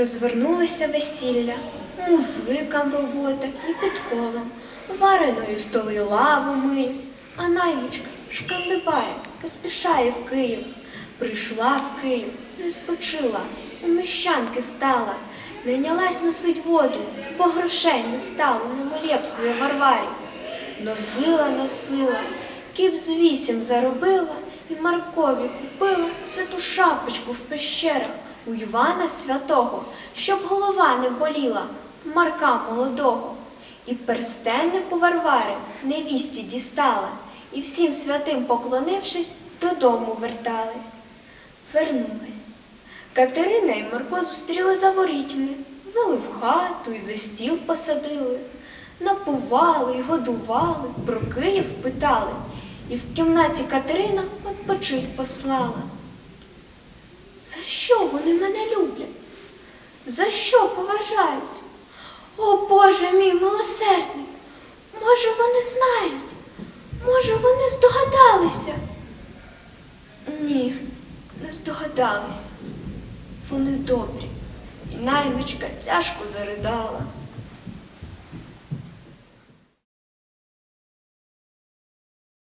Розвернулося весілля, музикам робота і підковам, вареною столи лаву миють, а наймичка шкандибає, поспішає в Київ. Прийшла в Київ, не спочила, у міщанки стала, найнялась носить воду, бо грошей не стало на молебстві Варварі. Носила, носила, кіп з вісім заробила і Маркові купила святу шапочку в пещерах у Івана святого, щоб голова не боліла в Марка молодого. І перстеннику Варвари невісті дістала, і всім святим поклонившись, додому вертались. Вернулась. Катерина і Марко зустріли за ворітьми, вели в хату і за стіл посадили, напували й годували, про Київ питали, і в кімнаті Катерина відпочить послала. За що вони мене люблять? За що поважають? О Боже мій милосердний! Може, вони знають? Може, вони здогадалися? Ні, не здогадались. Вони добрі. І наймичка тяжко заридала.